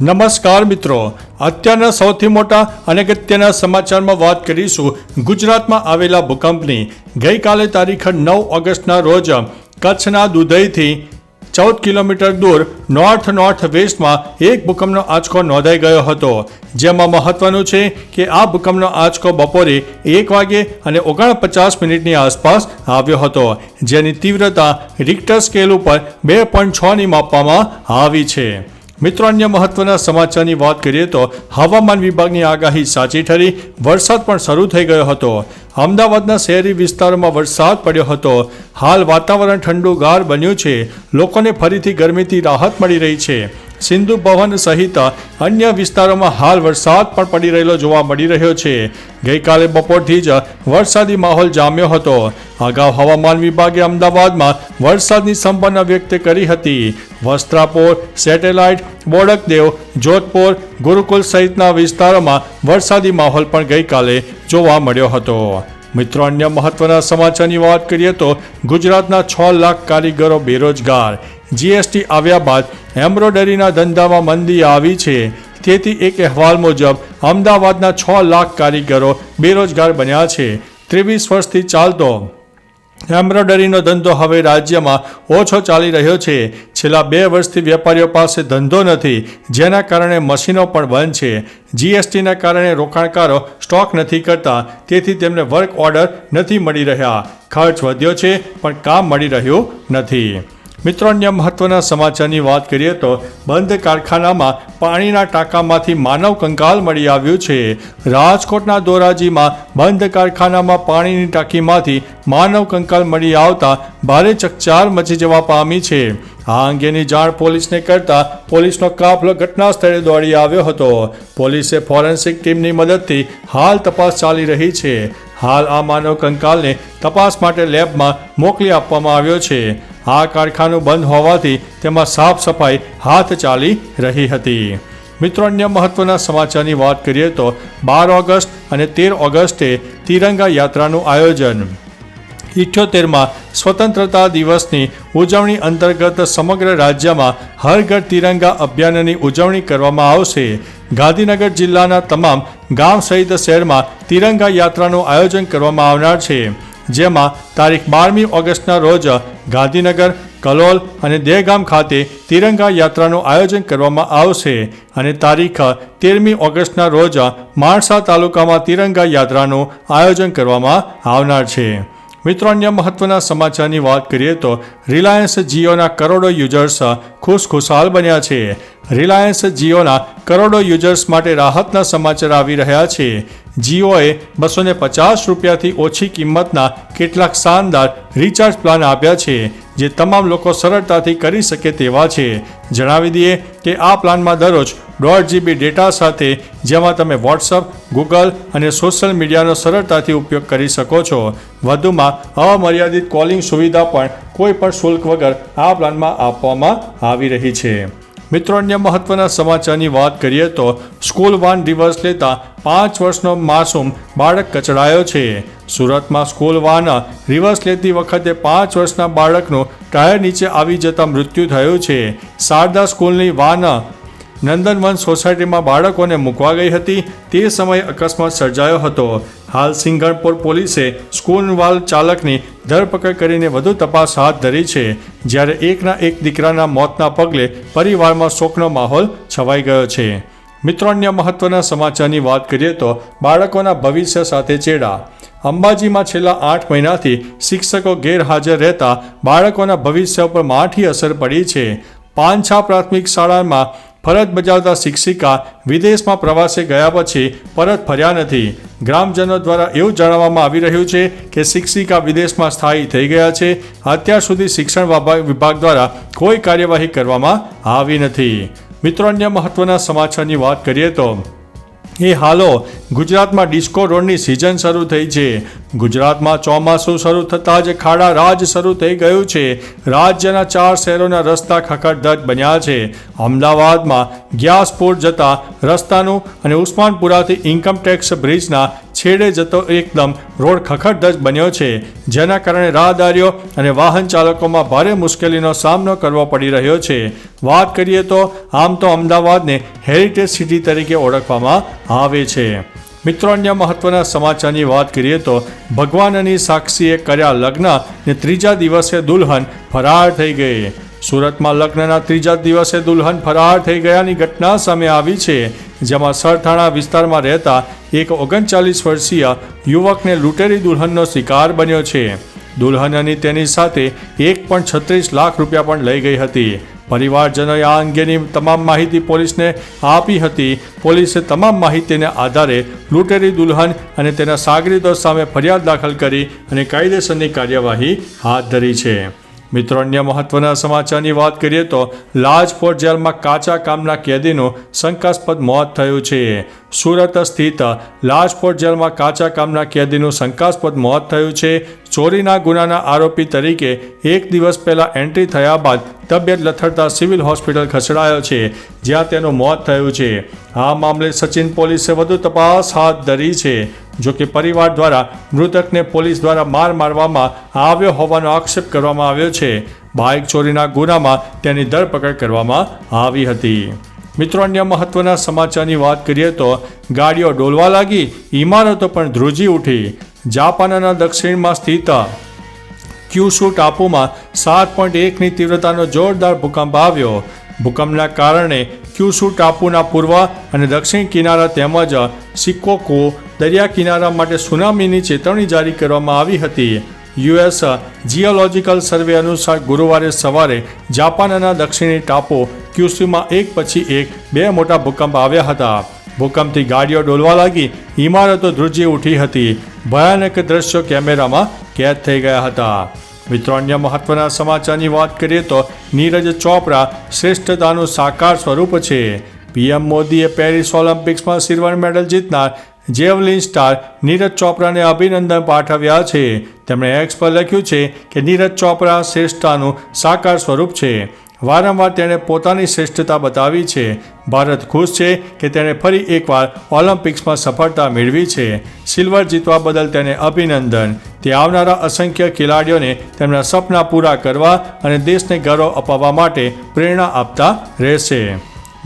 નમસ્કાર મિત્રો. અત્યારના સૌથી મોટા અને અગત્યના સમાચારમાં વાત કરીશું. ગુજરાતમાં આવેલા ભૂકંપની. ગઈકાલે તારીખ નવ ઓગસ્ટના રોજ કચ્છના દુધઈથી ચૌદ કિલોમીટર દૂર નોર્થ નોર્થ વેસ્ટમાં એક ભૂકંપનો આંચકો નોંધાઈ ગયો હતો. જેમાં મહત્વનું છે કે આ ભૂકંપનો આંચકો બપોરે એક વાગે અને ઓગણપચાસ મિનિટની આસપાસ આવ્યો હતો. જેની તીવ્રતા રિક્ટર સ્કેલ ઉપર બે પોઈન્ટ છની માપવામાં આવી છે. મિત્રો, અન્ય મહત્વના સમાચારની વાત કરીએ તો હવામાન વિભાગની આગાહી સાચી ઠરી, વરસાદ પણ શરૂ થઈ ગયો હતો. અમદાવાદના શહેરી વિસ્તારોમાં વરસાદ પડ્યો હતો. હાલ વાતાવરણ ઠંડુગાર બન્યું છે. લોકોને ફરીથી ગરમીથી રાહત મળી રહી છે. સિંધુ ભવન સહિત અન્ય વિસ્તારોમાં હાલ વરસાદ પણ પડી રહેલો જોવા મળી રહ્યો છે. ગઈકાલે બપોરથી જ વરસાદી માહોલ જામ્યો હતો. અગાઉ હવામાન વિભાગે અમદાવાદમાં વરસાદની સંભાવના વ્યક્ત કરી હતી. વસ્ત્રાપોર, સેટેલાઇટ, બોડકદેવ, જોધપુર, ગુરુકુલ સહિતના વિસ્તારોમાં વરસાદી માહોલ પણ ગઈકાલે જોવા મળ્યો હતો. મિત્રો, અન્ય મહત્વના સમાચારની વાત કરીએ તો ગુજરાતના છ લાખ કારીગરો બેરોજગાર. જીએસટી આવ્યા બાદ એમ્બ્રોડરીના ધંધામાં મંદી આવી છે. તેથી એક અહેવાલ મુજબ, અમદાવાદના છ લાખ કારીગરો બેરોજગાર બન્યા છે. ત્રેવીસ વર્ષથી ચાલતો એમ્બ્રોડરીનો ધંધો હવે રાજ્યમાં ઓછો ચાલી રહ્યો છે. છેલ્લા બે વર્ષથી વેપારીઓ પાસે ધંધો નથી, જેના કારણે મશીનો પણ બંધ છે. જીએસટીના કારણે રોકાણકારો સ્ટોક નથી કરતા, તેથી તેમને વર્ક ઓર્ડર નથી મળી રહ્યા. ખર્ચ વધ્યો છે, પણ કામ મળી રહ્યું નથી. મિત્રો અન્ય મહત્વના સમાચારની વાત કરીએ તો બંધ કારખાનામાં પાણીના ટાંકામાંથી માનવ કંકાલ મળી આવ્યું છે. રાજકોટના ધોરાજીમાં બંધ કારખાનામાં પાણીની ટાંકીમાંથી માનવ કંકાલ મળી આવતા ભારે ચકચાર મચી જવા પામી છે. આ અંગેની જાણ પોલીસને કરતા પોલીસનો કાફલો ઘટના સ્થળે દોડી આવ્યો હતો. પોલીસે ફોરેન્સિક ટીમની મદદથી હાલ તપાસ ચાલી રહી છે. હાલ આ માનવ કંકાલને તપાસ માટે લેબમાં મોકલી આપવામાં આવ્યો છે. આ કારખાનું બંધ હોવાથી તેમાં સાફ સફાઈ હાથ ચાલી રહી હતી. મિત્રો, અન્ય મહત્વના સમાચારની વાત કરીએ તો બાર ઓગસ્ટ અને તેર ઓગસ્ટે તિરંગા યાત્રાનું આયોજન. ઇઠ્યોતેરમાં સ્વતંત્રતા દિવસની ઉજવણી અંતર્ગત સમગ્ર રાજ્યમાં હર ઘર તિરંગા અભિયાનની ઉજવણી કરવામાં આવશે. ગાંધીનગર જિલ્લાના તમામ ગામ સહિત શહેરમાં તિરંગા યાત્રાનું આયોજન કરવામાં આવનાર છે. જેમાં તારીખ બારમી ઓગસ્ટના રોજ ગાંધીનગર, કલોલ અને દેહગામ ખાતે તિરંગા યાત્રાનું આયોજન કરવામાં આવશે અને તારીખ તેરમી ઓગસ્ટના રોજ માણસા તાલુકામાં તિરંગા યાત્રાનું આયોજન કરવામાં આવનાર છે. મિત્રો, અન્ય મહત્વના સમાચારની વાત કરીએ તો રિલાયન્સ જીઓના કરોડો યુઝર્સ ખુશખુશાલ બન્યા છે. રિલાયન્સ જીઓના કરોડો યુઝર્સ માટે રાહતના સમાચાર આવી રહ્યા છે. જીઓએ બસો ને પચાસ રૂપિયાથી ઓછી કિંમતના કેટલાક શાનદાર રિચાર્જ પ્લાન આપ્યા છે, જે તમામ લોકો સરળતાથી કરી શકે તેવા છે. જણાવી દઈએ કે આ પ્લાનમાં દરરોજ દોઢ જીબી ડેટા સાથે, જેમાં તમે વોટ્સઅપ ગૂગલ અને સોશિયલ મીડિયાનો સરળતાથી ઉપયોગ કરી શકો છો. વધુમાં, અમર્યાદિત કોલિંગ સુવિધા પણ કોઈ પણ શુલ્ક વગર આ પ્લાનમાં આપવામાં આવી રહી છે. મિત્રો, અન્ય મહત્વના સમાચારની વાત કરીએ તો સ્કૂલ વાન દિવસ લેતા પાંચ વર્ષનો માસૂમ બાળક કચડાયો છે. સુરતમાં સ્કૂલ વાન રિવર્સ લેતી વખતે પાંચ વર્ષના બાળકનું ટાયર નીચે આવી જતા મૃત્યુ થયું છે. શારદા સ્કૂલની વાન નંદનવન સોસાયટીમાં બાળકોને મૂકવા ગઈ હતી. તે સમયે અકસ્માત સર્જાયો હતો. હાલ સિંગણપુર પોલીસે સ્કૂલ વાલ ચાલકની ધરપકડ કરીને વધુ તપાસ હાથ ધરી છે. જ્યારે એકના એક દીકરાના મોતના પગલે પરિવારમાં શોકનો માહોલ છવાઈ ગયો છે. મિત્રો, અન્ય મહત્વના સમાચારની વાત કરીએ તો બાળકોના ભવિષ્ય સાથે ચેડા. અંબાજીમાં છેલ્લા આઠ મહિનાથી શિક્ષકો ગેરહાજર રહેતા બાળકોના ભવિષ્ય પર માઠી અસર પડી છે. પાંછા પ્રાથમિક શાળામાં ફરજ બજાવતા શિક્ષિકા વિદેશમાં પ્રવાસે ગયા પછી પરત ફર્યા નથી. ગ્રામજનો દ્વારા એવું જણાવવામાં આવી રહ્યું છે કે શિક્ષિકા વિદેશમાં સ્થાયી થઈ ગયા છે. અત્યાર સુધી શિક્ષણ વિભાગ દ્વારા કોઈ કાર્યવાહી કરવામાં આવી નથી. મિત્રો, અન્ય મહત્વના સમાચારની વાત કરીએ તો, એ હાલો, ગુજરાતમાં ડિસ્કો રોડની સિઝન શરૂ થઈ છે. ગુજરાતમાં ચોમાસું શરૂ થતાં જ ખાડા રાજ શરૂ થઈ ગયું છે. રાજ્યના ચાર શહેરોના રસ્તા ખખડધજ બન્યા છે. અમદાવાદમાં ગ્યાસપુર જતા રસ્તાનું અને ઉસ્માનપુરાથી ઇન્કમટેક્સ બ્રિજના છેડે જતો એકદમ રોડ ખખડધજ બન્યો છે. જેના કારણે રાહદારીઓ અને વાહન ચાલકોમાં ભારે મુશ્કેલીનો સામનો કરવો પડી રહ્યો છે. વાત કરીએ તો આમ તો અમદાવાદને હેરિટેજ સિટી તરીકે ઓળખવામાં આવે છે. મિત્રો, અન્ય મહત્વના સમાચારની વાત કરીએ તો ભગવાનની સાક્ષીએ કર્યા લગ્ન ને ત્રીજા દિવસે દુલ્હન ફરાર થઈ ગઈ. સુરતમાં લગ્નના ત્રીજા દિવસે દુલ્હન ફરાર થઈ ગયાની ઘટના સામે આવી છે, જેમાં સરથાણા વિસ્તારમાં રહેતા એક ઓગણચાલીસ વર્ષીય યુવકને લૂંટેરી દુલ્હનનો શિકાર બન્યો છે. દુલ્હન અને તેની સાથે એક પણ છત્રીસ લાખ રૂપિયા પણ લઈ ગઈ હતી. પરિવારજનોએ આ અંગેની તમામ માહિતી પોલીસને આપી હતી. પોલીસે તમામ માહિતીને આધારે લૂંટેરી દુલ્હન અને તેના સાગરીતો સામે ફરિયાદ દાખલ કરી અને કાયદેસરની કાર્યવાહી હાથ ધરી છે. મિત્રો, અન્ય મહત્વના સમાચારની વાત કરીએ તો લાજપોર જેલમાં કાચા કામના કેદીનું શંકાસ્પદ મોત થયું છે. સુરત સ્થિત લાજપોર જેલમાં કાચા કામના કેદીનું શંકાસ્પદ મોત થયું છે. ચોરીના ગુનાના આરોપી તરીકે એક દિવસ પહેલા એન્ટ્રી થયા બાદ તબિયત લથડતા સિવિલ હોસ્પિટલ ખસેડાયો છે, જ્યાં તેનું મોત થયું છે. આ મામલે સચિન પોલીસે વધુ તપાસ હાથ ધરી છે. જો કે પરિવાર દ્વારા મૃતકને પોલીસ દ્વારા માર મારવામાં આવ્યો હોવાનો આક્ષેપ કરવામાં આવ્યો છે. બાઇક ચોરીના ગુનામાં તેની ધરપકડ કરવામાં આવી હતી. મિત્રો, અન્ય મહત્વના સમાચારની વાત કરીએ તો ગાડીઓ ડોલવા લાગી ઇમારતો પણ ધ્રુજી ઉઠી. જાપાનના દક્ષિણમાં સ્થિત ક્યુશુ ટાપુમાં સાત પોઈન્ટ એકની તીવ્રતાનો જોરદાર ભૂકંપ આવ્યો. ભૂકંપના કારણે ક્યુશુ ટાપુના પૂર્વ અને દક્ષિણ કિનારા તેમજ સિકોકો દરિયા કિનારા માટે સુનામીની ચેતવણી જારી કરવામાં આવી હતી. યુએસ જીઓલોજિકલ સર્વે અનુસાર ગુરુવારે સવારે જાપાનના દક્ષિણી ટાપો ક્યુસીમાં એક પછી એક બે મોટા ભૂકંપ આવ્યા હતા. ભૂકંપથી ગાડીઓ ડોલવા લાગી ઇમારતો ધ્રુજી ઉઠી હતી. ભયાનક દ્રશ્યો કેમેરામાં કેદ થઈ ગયા હતા. મિત્રો, અન્ય મહત્વના સમાચારની વાત કરીએ તો નીરજ ચોપરા શ્રેષ્ઠતાનું સાકાર સ્વરૂપ છે. પીએમ મોદીએ પેરિસ ઓલિમ્પિક્સમાં સિલ્વર મેડલ જીતનાર જેવલિન સ્ટાર નીરજ ચોપરાને અભિનંદન પાઠવ્યા છે. તેમણે એક્સ પર લખ્યું છે કે નીરજ ચોપરા શ્રેષ્ઠતાનું સાકાર સ્વરૂપ છે. વારંવાર તેણે પોતાની શ્રેષ્ઠતા બતાવી છે. ભારત ખુશ છે કે તેણે ફરી એકવાર ઓલિમ્પિક્સમાં સફળતા મેળવી છે. સિલ્વર જીતવા બદલ તેને અભિનંદન. તે આવનારા અસંખ્ય ખેલાડીઓને તેમના સપના પૂરા કરવા અને દેશને ગૌરવ અપાવવા માટે પ્રેરણા આપતા રહેશે.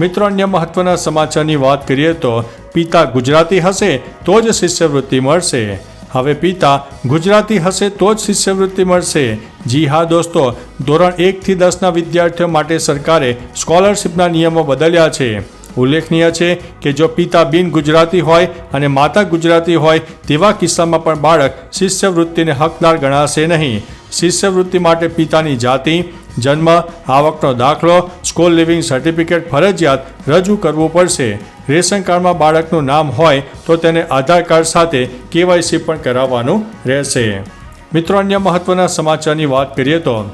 મિત્રો, અન્ય મહત્વના સમાચારની વાત કરીએ તો પિતા ગુજરાતી હશે તો જ શિષ્યવૃત્તિ મળશે. હવે પિતા ગુજરાતી હશે તો જ શિષ્યવૃત્તિ મળશે. જી હા દોસ્તો, ધોરણ એકથી દસના વિદ્યાર્થીઓ માટે સરકારે સ્કોલરશિપના નિયમો બદલ્યા છે. ઉલ્લેખનીય છે કે જો પિતા બિન ગુજરાતી હોય અને માતા ગુજરાતી હોય, તેવા કિસ્સામાં પણ બાળક શિષ્યવૃત્તિને હકદાર ગણાશે નહીં. શિષ્યવૃત્તિ માટે પિતાની જાતિ જન્મ, આવકનો દાખલો સ્કૂલ લિવિંગ સર્ટિફિકેટ ફરજિયાત રજૂ કરવું પડશે. રેશન કાર્ડમાં બાળકનું નામ હોય તો તેને આધાર કાર્ડ સાથે કેવાયસી પણ કરાવવાનું રહેશે. મિત્રો, અન્ય મહત્વના સમાચારની વાત કરીએ તો,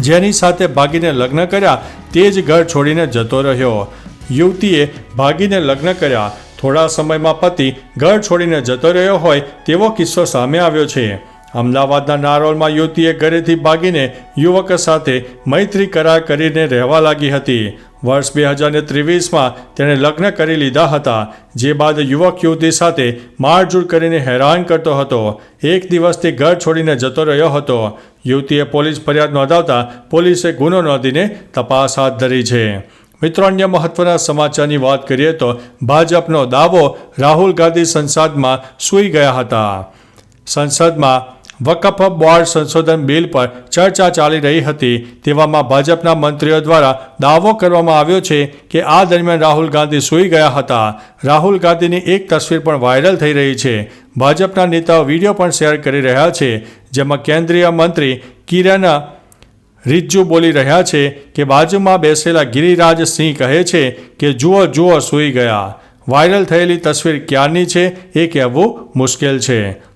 જેની સાથે ભાગીને લગ્ન કર્યા તે જ ઘર છોડીને જતો રહ્યો. યુવતીએ ભાગીને લગ્ન કર્યા. થોડા સમયમાં પતિ ઘર છોડીને જતો રહ્યો હોય તેવો કિસ્સો સામે આવ્યો છે. અમદાવાદના નારોલમાં યુવતીએ ઘરેથી ભાગીને યુવક સાથે મૈત્રી કરાર કરીને રહેવા લાગી હતી. વર્ષ બે હજાર ત્રેવીસમાં તેણે લગ્ન કરી લીધા હતા, જે બાદ યુવક યુવતી સાથે મારઝૂડ કરીને હેરાન કરતો હતો. એક દિવસ તે ઘર છોડીને જતો રહ્યો હતો. યુવતીએ પોલીસ ફરિયાદ નોંધાવતા પોલીસે ગુનો નોંધીને તપાસ હાથ ધરી છે. મિત્રો, અન્ય મહત્વના સમાચારની વાત કરીએ તો ભાજપનો દાવો રાહુલ ગાંધી સંસદમાં સૂઈ ગયા હતા. સંસદમાં વકફ બોર્ડ સંશોધન બિલ પર ચર્ચા ચાલી રહી હતી. તેવામાં ભાજપના મંત્રીઓ દ્વારા દાવો કરવામાં આવ્યો છે કે આ દરમિયાન રાહુલ ગાંધી સૂઈ ગયા હતા. રાહુલ ગાંધીની એક તસવીર પણ વાયરલ થઈ રહી છે. ભાજપના નેતાઓ વીડિયો પણ શેર કરી રહ્યા છે, જેમાં કેન્દ્રીય મંત્રી કિરણ રિજ્જુ બોલી રહ્યા છે કે બાજુમાં બેસેલા ગિરિરાજ સિંહ કહે છે કે, જુઓ જુઓ, સૂઈ ગયા. વાયરલ થયેલી તસવીર ક્યારની છે એ કહેવું મુશ્કેલ છે.